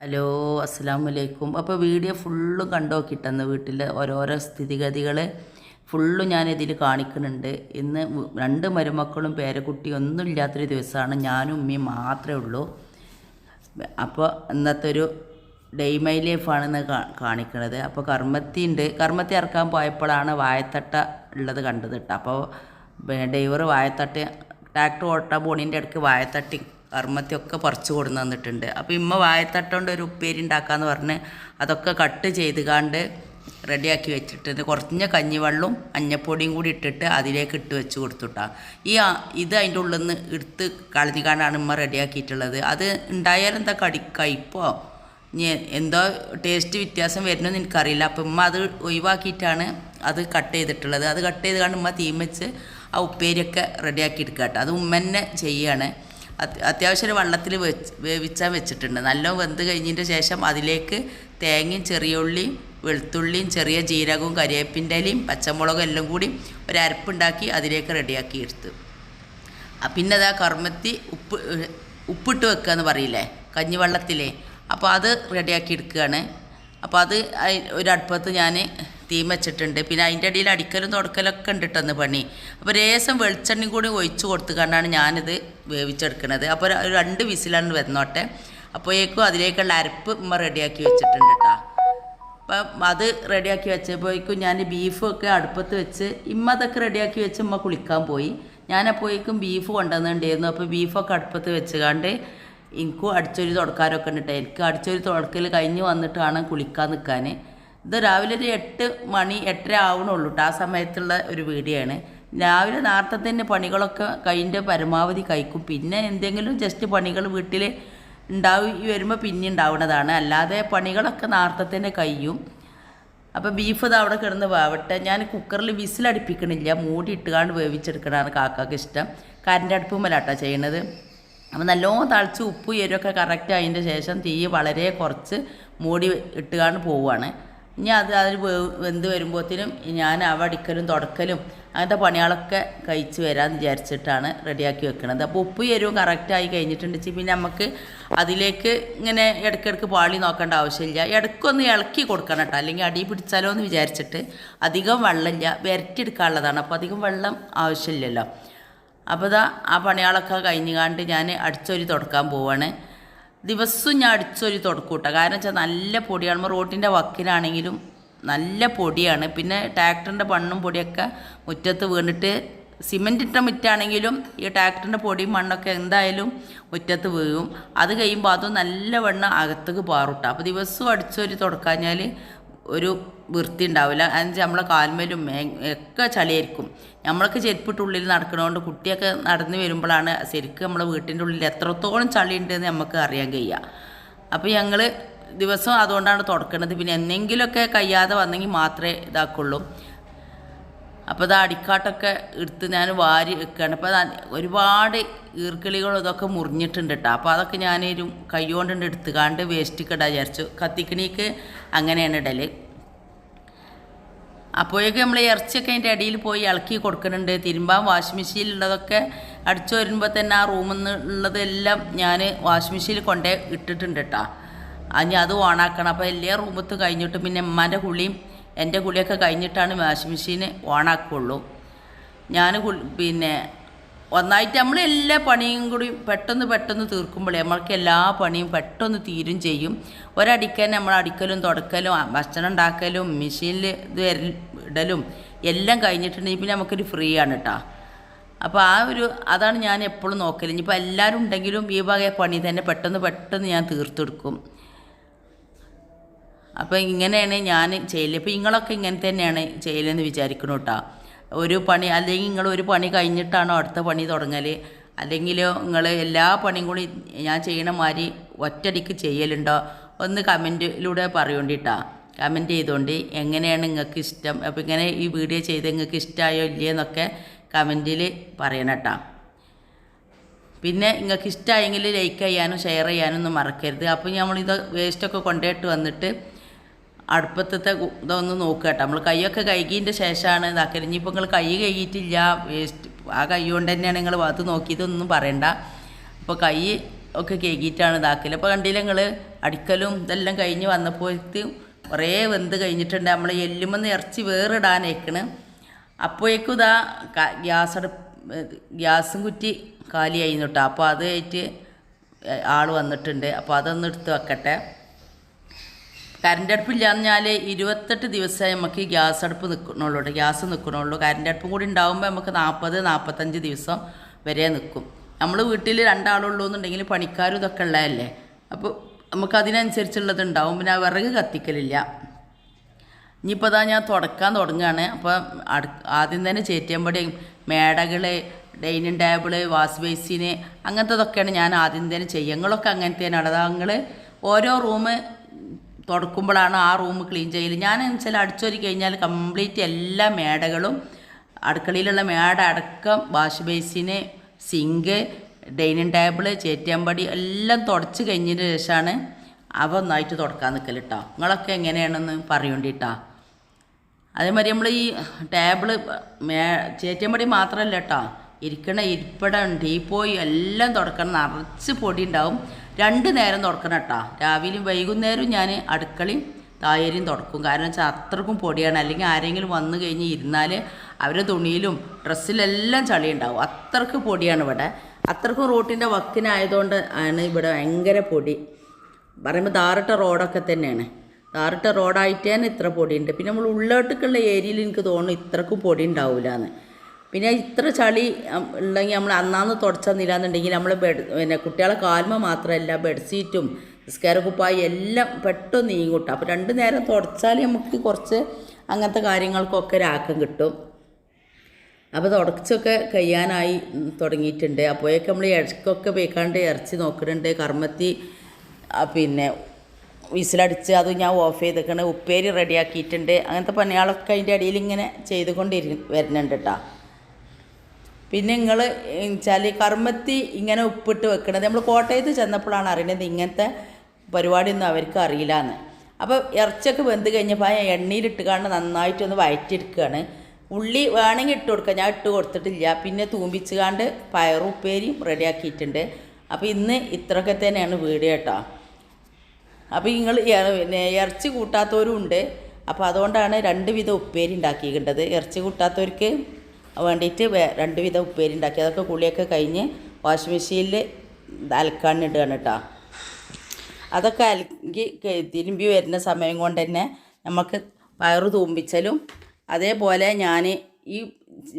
Hello അസ്സാം വലൈക്കും അപ്പോൾ വീഡിയോ ഫുള്ളും കിട്ടുന്ന വീട്ടിലെ ഓരോരോ സ്ഥിതിഗതികൾ ഫുള്ളും ഞാൻ ഇതിൽ കാണിക്കുന്നുണ്ട്. ഇന്ന് രണ്ട് മരുമക്കളും പേരക്കുട്ടിയും ഒന്നും ഇല്ലാത്തൊരു ദിവസമാണ് ഞാനും ഉമ്മയും മാത്രമേ ഉള്ളൂ. അപ്പോൾ ഇന്നത്തെ ഒരു ഡേ മൈ ലൈഫാണെന്ന് കാണിക്കുന്നത് അപ്പോൾ കർമ്മത്തി ഉണ്ട് കർമ്മത്തി ഇറക്കാൻ പോയപ്പോഴാണ് വായത്തട്ട ഉള്ളത് കണ്ടത് കേട്ടോ. അപ്പോൾ ഡ്രൈവർ വായത്തട്ട ട്രാക്ടർ ഓട്ട പോണീന്റെ ഇടയ്ക്ക് വായത്തട്ടി കർമ്മത്തിയൊക്കെ പറിച്ചു കൊടുന്ന് തന്നിട്ടുണ്ട്. അപ്പോൾ ഇമ്മ വായത്തട്ട കൊണ്ട് ഒരു ഉപ്പേരി ഉണ്ടാക്കാന്ന് പറഞ്ഞ് അതൊക്കെ കട്ട് ചെയ്ത് കാണ്ട് റെഡിയാക്കി വെച്ചിട്ട് കുറഞ്ഞ കഞ്ഞിവെള്ളവും അഞ്ഞപ്പൊടിയും കൂടി ഇട്ടിട്ട് അതിലേക്ക് ഇട്ട് വെച്ച് കൊടുത്തുട്ടാ. ഈ ഇത് അതിന്റെ ഉള്ളിൽ നിന്ന് എടുത്ത് കളഞ്ഞിക്കാണ്ടാണ് ഇമ്മ റെഡിയാക്കിയിട്ടുള്ളത്. അത് ഉണ്ടായാലും എന്താ കടി കഴിപ്പോ എന്തോ ടേസ്റ്റ് വ്യത്യാസം വരുന്നതെന്ന് എനിക്കറിയില്ല. അപ്പം ഇമ്മ അത് ഒഴിവാക്കിയിട്ടാണ് അത് കട്ട് ചെയ്തിട്ടുള്ളത്. അത് കട്ട് ചെയ്ത് കണ്ട് ഉമ്മ തീം ആ ഉപ്പേരിയൊക്കെ റെഡിയാക്കി എടുക്കുക കേട്ടോ അത് ഉമ്മന്നെ ചെയ്യാണ്. അത്യാവശ്യം ഒരു വെള്ളത്തിൽ വെച്ച് വേവിച്ചാൽ വെച്ചിട്ടുണ്ട്. നല്ല വെന്ത് കഴിഞ്ഞതിന്റെ ശേഷം അതിലേക്ക് തേങ്ങയും ചെറിയ ഉള്ളിയും വെളുത്തുള്ളിയും ചെറിയ ജീരകവും കരിവേപ്പിന്റെ പച്ചമുളകും എല്ലാം കൂടി ഒരു അതിലേക്ക് റെഡിയാക്കി എടുത്തു. പിന്നെ അതാ കർമ്മത്തി ഉപ്പ് ഉപ്പിട്ട് വെക്കുക എന്ന് പറയില്ലേ? കഞ്ഞിവെള്ളത്തിലേ. അപ്പോൾ അത് റെഡിയാക്കി എടുക്കുകയാണ് അപ്പോൾ അത് ഒരു അടുപ്പത്ത് ഞാൻ തീ വെച്ചിട്ടുണ്ട്. പിന്നെ അതിന്റെ ഇടയിൽ അടിക്കലും തുടക്കലൊക്കെ ഉണ്ട് പണി. അപ്പോൾ രേസം വെളിച്ചെണ്ണയും കൂടി ഒഴിച്ച് കൊടുത്തുകൊണ്ടാണ് ഞാനിത് വേവിച്ചെടുക്കുന്നത് അപ്പോൾ രണ്ട് വിസിലാണ് വരുന്നോട്ടെ അപ്പോഴേക്കും അതിലേക്കുള്ള അരപ്പ് ഉമ്മ റെഡിയാക്കി വെച്ചിട്ടുണ്ട് കേട്ടോ അപ്പം അത് റെഡിയാക്കി വെച്ചപ്പോഴേക്കും ഞാൻ ബീഫൊക്കെ അടുപ്പത്ത് വെച്ച് ഇമ്മ അതൊക്കെ റെഡിയാക്കി വെച്ച് ഉമ്മ കുളിക്കാൻ പോയി. ഞാനപ്പോഴേക്കും ബീഫ് കൊണ്ടുവന്നിട്ടുണ്ടായിരുന്നു. അപ്പോൾ ബീഫൊക്കെ അടുപ്പത്ത് വെച്ച് കണ്ട് എനിക്കും അടിച്ചൊരു തുടക്കാരൊക്കെ ഉണ്ട്. എനിക്ക് അടിച്ചൊരു തുടക്കൽ കഴിഞ്ഞ് വന്നിട്ട് വേണം കുളിക്കാൻ നിൽക്കാൻ ഇത് രാവിലെ ഒരു എട്ട് മണി എട്ടര ആവണുള്ളൂ കേട്ടോ ആ സമയത്തുള്ള ഒരു വീഡിയോ ആണ് രാവിലെ നേരത്തെ തന്നെ പണികളൊക്കെ കൈന്റെ പരമാവധി കഴിക്കും. പിന്നെ എന്തെങ്കിലും ജസ്റ്റ് പണികൾ വീട്ടിൽ ഉണ്ടായി വരുമ്പോൾ പിന്നെ ഉണ്ടാവുന്നതാണ്. അല്ലാതെ പണികളൊക്കെ നേരത്തെ തന്നെ കഴിയും. അപ്പോൾ ബീഫ് ഇത് അവിടെ കിടന്ന് വേവട്ടെ. ഞാൻ കുക്കറിൽ വിസിലടിപ്പിക്കണില്ല മൂടി ഇട്ടുകാണ്ട് വേവിച്ചെടുക്കണതാണ് കാക്കാക്ക് ഇഷ്ടം. കരന്റെ അടുപ്പുമ്മലാട്ടോ ചെയ്യണത്. അപ്പോൾ നല്ലോണം തളിച്ച് ഉപ്പ് എരിവൊക്കെ കറക്റ്റ് അതിന്റെ ശേഷം തീ വളരെ കുറച്ച് മൂടി ഇട്ടുകാണ്ട് പോവുകയാണ് ഇനി അത് അതിൽ വെന്ത് വരുമ്പോഴത്തേനും ഞാൻ അവ അടിക്കലും തുടക്കലും അങ്ങനത്തെ പണികളൊക്കെ കഴിച്ച് വരാമെന്ന് വിചാരിച്ചിട്ടാണ് റെഡിയാക്കി വെക്കുന്നത് അപ്പോൾ ഉപ്പ് എരിവും കറക്റ്റായി കഴിഞ്ഞിട്ടുണ്ട് പിന്നെ നമുക്ക് അതിലേക്ക് ഇങ്ങനെ ഇടയ്ക്കിടയ്ക്ക് പാളി നോക്കേണ്ട ആവശ്യമില്ല. ഇടയ്ക്കൊന്ന് ഇളക്കി കൊടുക്കണം കേട്ടോ. അല്ലെങ്കിൽ അടി പിടിച്ചാലോ എന്ന് വിചാരിച്ചിട്ട് അധികം വെള്ളമില്ല. വരട്ടിയെടുക്കാനുള്ളതാണ്. അപ്പോൾ അധികം വെള്ളം ആവശ്യമില്ലല്ലോ. അപ്പോൾ ഇതാ ആ പണികളൊക്കെ കഴിഞ്ഞുകാണ്ട് ഞാൻ അടിച്ചൊരു തുടക്കാൻ പോവാണ്. ദിവസവും ഞാൻ അടിച്ചൊരു തുടക്കൂട്ട. കാരണം വെച്ചാൽ നല്ല പൊടിയാണ്. റോട്ടിന്റെ വക്കിലാണെങ്കിലും നല്ല പൊടിയാണ്. പിന്നെ ട്രാക്ടറിന്റെ മണ്ണും പൊടിയൊക്കെ മുറ്റത്ത് വീണിട്ട് സിമന്റ് ഇട്ട മുറ്റാണെങ്കിലും ഈ ട്രാക്ടറിന്റെ പൊടിയും മണ്ണൊക്കെ എന്തായാലും മുറ്റത്ത് വീഴും. അത് കഴിയുമ്പോൾ അതും നല്ല വെണ്ണം അകത്തേക്ക് പാറുട്ടാം. അപ്പോൾ ദിവസവും അടിച്ചൊരു തുടക്കാഞ്ഞാൽ ഒരു വൃത്തി ഉണ്ടാവില്ല. അതിന് നമ്മളെ കാൽമേലും ഒക്കെ ചളിയായിരിക്കും. നമ്മളൊക്കെ ചെരുപ്പിട്ട് ഉള്ളിൽ നടക്കണതുകൊണ്ട് കുട്ടിയൊക്കെ നടന്നു വരുമ്പോഴാണ് ശരിക്കും നമ്മളെ വീട്ടിന്റെ ഉള്ളിൽ എത്രത്തോളം ചളി നമുക്ക് അറിയാൻ കഴിയുക അപ്പോൾ ഞങ്ങൾ ദിവസം അതുകൊണ്ടാണ് തുടക്കണത്. പിന്നെ എന്തെങ്കിലുമൊക്കെ കഴിയാതെ വന്നെങ്കിൽ മാത്രമേ ഇതാക്കുള്ളൂ. അപ്പോൾ ഇത് അടിക്കാട്ടൊക്കെ എടുത്ത് ഞാൻ വാരി വെക്കുകയാണ് അപ്പോൾ അത് ഒരുപാട് ഈർക്കിളികളും ഇതൊക്കെ മുറിഞ്ഞിട്ടുണ്ട് കേട്ടോ അപ്പോൾ അതൊക്കെ ഞാനൊരു കൈകൊണ്ട് എടുത്ത് എടുത്തുകാണ്ട് വേസ്റ്റ് ഇടാൻ വിചാരിച്ചു. കത്തിക്കണിക്ക് അങ്ങനെയാണ് ഇടൽ അപ്പോഴേക്കും നമ്മൾ ഇറച്ചിയൊക്കെ അതിന്റെ ഇടയിൽ പോയി ഇളക്കി കൊടുക്കുന്നുണ്ട് തിരുമ്പാൻ വാഷിംഗ് മെഷീനിലുള്ളതൊക്കെ അടിച്ചു വരുമ്പോൾ തന്നെ ആ റൂമിൽ നിന്ന് ഉള്ളതെല്ലാം ഞാൻ വാഷിംഗ് മെഷീനിൽ കൊണ്ടേ ഇട്ടിട്ടുണ്ട് കേട്ടോ അനി അത് ഓണാക്കണം. അപ്പോൾ എല്ലാ റൂമത്തും കഴിഞ്ഞിട്ട് പിന്നെ ഉമ്മാന്റെ കുളിയും എന്റെ കുളിയൊക്കെ കഴിഞ്ഞിട്ടാണ് വാഷിംഗ് മെഷീൻ ഓണാക്കുള്ളൂ. ഞാൻ പിന്നെ ഒന്നായിട്ട് നമ്മൾ എല്ലാ പണിയും കൂടി പെട്ടെന്ന് പെട്ടെന്ന് തീർക്കുമ്പോഴേ നമ്മൾക്ക് എല്ലാ പണിയും പെട്ടെന്ന് തീരും ചെയ്യും. ഒരടിക്കാൻ നമ്മൾ അടിക്കലും തുടക്കലും ഭക്ഷണം ഉണ്ടാക്കലും മെഷീനിൽ ഇത് ഇടലും എല്ലാം കഴിഞ്ഞിട്ടുണ്ടെങ്കിൽ പിന്നെ നമുക്കൊരു ഫ്രീ ആണ് കേട്ടോ അപ്പോൾ ആ ഒരു അതാണ് ഞാൻ എപ്പോഴും നോക്കൽ ഇനിയിപ്പോൾ എല്ലാവരും ഉണ്ടെങ്കിലും ഈ വക പണി തന്നെ പെട്ടെന്ന് പെട്ടെന്ന് ഞാൻ തീർത്തെടുക്കും. അപ്പോൾ ഇങ്ങനെയാണ് ഞാൻ ചെയ്യൽ. ഇപ്പോൾ നിങ്ങളൊക്കെ ഇങ്ങനെ തന്നെയാണ് ചെയ്യലെന്ന് വിചാരിക്കണം കേട്ടോ ഒരു പണി അല്ലെങ്കിൽ നിങ്ങൾ ഒരു പണി കഴിഞ്ഞിട്ടാണോ അടുത്ത പണി തുടങ്ങൽ അല്ലെങ്കിൽ നിങ്ങൾ എല്ലാ പണിയും കൂടി ഞാൻ ചെയ്യണ മാതിരി ഒറ്റടിക്ക് ചെയ്യലുണ്ടോ? ഒന്ന് കമന്റിലൂടെ പറയേണ്ടിട്ടാ കമന്റ് ചെയ്തുകൊണ്ട് എങ്ങനെയാണ് നിങ്ങൾക്ക് ഇഷ്ടം? അപ്പോൾ ഇങ്ങനെ ഈ വീഡിയോ ചെയ്ത് നിങ്ങൾക്ക് ഇഷ്ടമായോ ഇല്ലയെന്നൊക്കെ കമന്റിൽ പറയണം കേട്ടോ പിന്നെ നിങ്ങൾക്ക് ഇഷ്ടമായെങ്കിൽ ലൈക്ക് ചെയ്യാനും ഷെയർ ചെയ്യാനും ഒന്നും മറക്കരുത്. അപ്പോൾ നമ്മളിത് വേസ്റ്റൊക്കെ കൊണ്ടുപോയിട്ട് വന്നിട്ട് അടുപ്പത്തത്തെ ഇതൊന്ന് നോക്കുക കേട്ടോ. നമ്മൾ കൈയൊക്കെ കഴുകിയതിന്റെ ശേഷമാണ് ഇതാക്കൽ ഇനിയിപ്പോൾ നിങ്ങൾ കൈ കഴുകിയിട്ടില്ല വേസ്റ്റ് ആ കൈ കൊണ്ട് തന്നെയാണ് നിങ്ങൾ ഭാഗത്ത് നോക്കിയതൊന്നും പറയണ്ട. അപ്പോൾ കൈ ഒക്കെ കേകിയിട്ടാണ് ഇതാക്കൽ അപ്പോൾ കണ്ടില്ല നിങ്ങൾ അടിക്കലും ഇതെല്ലാം കഴിഞ്ഞ് വന്നപ്പോഴത്തെ കുറേ വെന്ത് കഴിഞ്ഞിട്ടുണ്ട്. നമ്മൾ എല്ലുമെന്ന് ഇറച്ചി വേറിടാനേക്കണ് അപ്പോഴേക്കും ഇതാ ഗ്യാസ് ഗ്യാസും കുറ്റി കാലിയായിരുന്നു കേട്ടോ. അപ്പോൾ അത് കഴിഞ്ഞിട്ട് ആൾ വന്നിട്ടുണ്ട്. അപ്പോൾ അതൊന്ന് എടുത്ത് വെക്കട്ടെ. കറണ്ട് അടുപ്പില്ലാന്ന് പറഞ്ഞാൽ ഇരുപത്തെട്ട് ദിവസമേ നമുക്ക് ഈ ഗ്യാസ് അടുപ്പ് നിൽക്കണുള്ളൂ ഗ്യാസ് നിൽക്കണുള്ളൂ കറണ്ട് അടുപ്പും കൂടി ഉണ്ടാകുമ്പോൾ നമുക്ക് നാൽപ്പത് നാൽപ്പത്തഞ്ച് ദിവസം വരെ നിൽക്കും നമ്മൾ വീട്ടിൽ രണ്ടാളുള്ളൂ എന്നുണ്ടെങ്കിൽ പണിക്കാരും ഇതൊക്കെ ഉള്ളതല്ലേ? അപ്പോൾ നമുക്ക് അതിനനുസരിച്ചുള്ളത് ഉണ്ടാവും പിന്നെ വിറക് കത്തിക്കലില്ല. ഇനിയിപ്പോൾ അതാ ഞാൻ തുടക്കാൻ തുടങ്ങുകയാണ് അപ്പോൾ ആദ്യം തന്നെ ചേറ്റിയമ്പടി മേടകൾ ഡൈനിങ് ടേബിൾ വാഷ് ബേസിന് അങ്ങനത്തതൊക്കെയാണ് ഞാൻ ആദ്യം തന്നെ ചെയ്യുക നിങ്ങളൊക്കെ അങ്ങനത്തേനാണ്. അതാ ഓരോ റൂം തുടക്കുമ്പോഴാണ് ആ റൂം ക്ലീൻ ചെയ്യൽ ഞാൻ വെച്ചാൽ അടിച്ചൊരു കഴിഞ്ഞാൽ കംപ്ലീറ്റ് എല്ലാ മേടകളും അടുക്കളയിലുള്ള മേട അടക്കം wash basin sink dining table ചേറ്റിയാമ്പടി എല്ലാം തുടച്ച് കഴിഞ്ഞതിന് ശേഷമാണ് അവ ഒന്നായിട്ട് തുടക്കാൻ നിൽക്കൽ കേട്ടോ നിങ്ങളൊക്കെ എങ്ങനെയാണെന്ന് പറയണ്ടിട്ടാ. അതേമാതിരി നമ്മൾ ഈ ടേബിൾ മേ ചേറ്റിയാമ്പടി മാത്രമല്ല കേട്ടോ ഇരിക്കണ ഇരിപ്പിടം ടീപ്പോയി എല്ലാം തുടക്കണം. നിറച്ച് പൊടി ഉണ്ടാവും. രണ്ട് നേരം തുടക്കണം കേട്ടോ. രാവിലെയും വൈകുന്നേരവും ഞാൻ അടുക്കളയും തായരിയും തുടക്കും. കാരണം വെച്ചാൽ അത്രക്കും പൊടിയാണ്. അല്ലെങ്കിൽ ആരെങ്കിലും വന്നു കഴിഞ്ഞ് ഇരുന്നാൽ അവരുടെ തുണിയിലും ഡ്രസ്സിലെല്ലാം ചളി ഉണ്ടാവും അത്രയ്ക്ക് പൊടിയാണ് ഇവിടെ. അത്രക്കും റോട്ടിന്റെ വക്കിനായതുകൊണ്ട് ആണ് ഇവിടെ ഭയങ്കര പൊടി. പറയുമ്പോൾ താറിട്ട റോഡൊക്കെ തന്നെയാണ്. താറിട്ട റോഡായിട്ട് തന്നെ ഇത്ര പൊടിയുണ്ട്. പിന്നെ നമ്മൾ ഉള്ളോട്ടേക്കുള്ള ഏരിയയിൽ എനിക്ക് തോന്നുന്നു ഇത്രക്കും പൊടി ഉണ്ടാവില്ല എന്ന് പിന്നെ ഇത്ര ചളി ഉണ്ടെങ്കിൽ നമ്മൾ അന്നാന്ന് തുടച്ചെന്നില്ലാന്നുണ്ടെങ്കിൽ നമ്മൾ ബെഡ് പിന്നെ കുട്ടികളെ കാൽമ മാത്രമല്ല ബെഡ്ഷീറ്റും നിസ്കാര കുപ്പായി എല്ലാം പെട്ടെന്ന് നീങ്ങൂട്ടും. അപ്പോൾ രണ്ട് നേരം തുടച്ചാൽ നമുക്ക് കുറച്ച് അങ്ങനത്തെ കാര്യങ്ങൾക്കൊക്കെ ഒരാക്കം കിട്ടും. അപ്പോൾ തുടച്ചൊക്കെ കഴിയാനായി തുടങ്ങിയിട്ടുണ്ട്. അപ്പോഴേക്ക് നമ്മൾ ഇഴക്കൊക്കെ പോയിക്കാണ്ട് ഇറച്ചി നോക്കുന്നുണ്ട് കർമ്മത്തി പിന്നെ വിസിലടിച്ച് അത് ഞാൻ ഓഫ് ചെയ്തേക്കണേ ഉപ്പേരി റെഡിയാക്കിയിട്ടുണ്ട്. അങ്ങനത്തെ പണികളൊക്കെ അതിന്റെ അടിയിൽ ഇങ്ങനെ ചെയ്തുകൊണ്ടിരി വരുന്നുണ്ട് കേട്ടോ പിന്നെ നിങ്ങൾ വെച്ചാൽ കർമ്മത്തി ഇങ്ങനെ ഉപ്പിട്ട് വെക്കണത്. നമ്മൾ കോട്ടയത്ത് ചെന്നപ്പോഴാണ് അറിയുന്നത് ഇങ്ങനത്തെ പരിപാടിയൊന്നും അവർക്ക് അറിയില്ല എന്ന് അപ്പോൾ ഇറച്ചിയൊക്കെ വെന്ത് കഴിഞ്ഞപ്പോൾ ആ എണ്ണയിലിട്ട് കാണുന്ന നന്നായിട്ടൊന്ന് വയറ്റിയെടുക്കുകയാണ് ഉള്ളി വേണമെങ്കിൽ ഇട്ട് കൊടുക്കുക ഞാൻ ഇട്ട് കൊടുത്തിട്ടില്ല. പിന്നെ തൂമ്പിച്ച് കാണ്ട് പയറും ഉപ്പേരിയും റെഡിയാക്കിയിട്ടുണ്ട്. അപ്പോൾ ഇന്ന് ഇത്രയൊക്കെ തന്നെയാണ് വീഡിയോ കേട്ടോ. അപ്പോൾ നിങ്ങൾ പിന്നെ ഇറച്ചി കൂട്ടാത്തവരും ഉണ്ട്. അപ്പോൾ അതുകൊണ്ടാണ് രണ്ട് വിധം ഉപ്പേരി ഉണ്ടാക്കിയിട്ടുണ്ടത് ഇറച്ചി കൂട്ടാത്തവർക്ക് വേണ്ടിയിട്ട് രണ്ട് വിധം ഉപ്പേരി ഉണ്ടാക്കി. അതൊക്കെ കുളിയൊക്കെ കഴിഞ്ഞ് വാഷിംഗ് മെഷീനിൽ അലക്കാനിടുകയാണ് കേട്ടോ. അതൊക്കെ അലക്കി തിരുമ്പി വരുന്ന സമയം കൊണ്ട് തന്നെ നമുക്ക് വയറു തൂമ്പിച്ചാലും അതേപോലെ ഞാൻ ഈ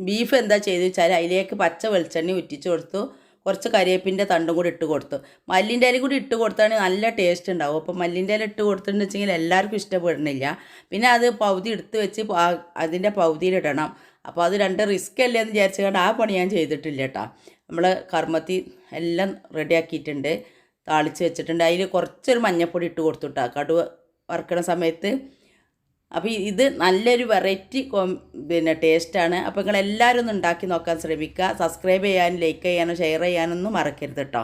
ബീഫ് എന്താ ചെയ്തു വെച്ചാൽ അതിലേക്ക് പച്ച വെളിച്ചെണ്ണ ഉറ്റിച്ച് കൊടുത്തു കുറച്ച് കരിയേപ്പിന്റെ തണ്ടും കൂടി ഇട്ട് കൊടുത്തു. മല്ലിന്റെ ഇല കൂടി ഇട്ട് കൊടുത്താണെങ്കിൽ നല്ല ടേസ്റ്റ് ഉണ്ടാവും. അപ്പോൾ മല്ലിന്റെ ഇല ഇട്ട് കൊടുത്തിട്ടുണ്ടെന്ന് വെച്ചെങ്കിൽ എല്ലാവർക്കും ഇഷ്ടപ്പെടുന്നില്ല പിന്നെ അത് പൗതി എടുത്ത് വെച്ച് അതിന്റെ പകുതിയിലിടണം അപ്പോൾ അത് രണ്ട് റിസ്ക് അല്ലേ എന്ന് വിചാരിച്ചുകൊണ്ട് ആ പണി ഞാൻ ചെയ്തിട്ടില്ല കേട്ടോ. നമ്മൾ കർമ്മത്തി എല്ലാം റെഡിയാക്കിയിട്ടുണ്ട് താളിച്ച് വെച്ചിട്ടുണ്ട്. അതിൽ കുറച്ചൊരു മഞ്ഞപ്പൊടി ഇട്ട് കൊടുത്തുട്ടാ കടുവ വറുക്കണ സമയത്ത്. അപ്പോൾ ഇത് നല്ലൊരു വെറൈറ്റി പിന്നെ ടേസ്റ്റാണ് അപ്പോൾ നിങ്ങൾ എല്ലാവരും ഒന്ന് ഉണ്ടാക്കി നോക്കാൻ ശ്രമിക്കുക. സബ്സ്ക്രൈബ് ചെയ്യാനും ലൈക്ക് ചെയ്യാനും ഷെയർ ചെയ്യാനൊന്നും മറക്കരുത് കേട്ടോ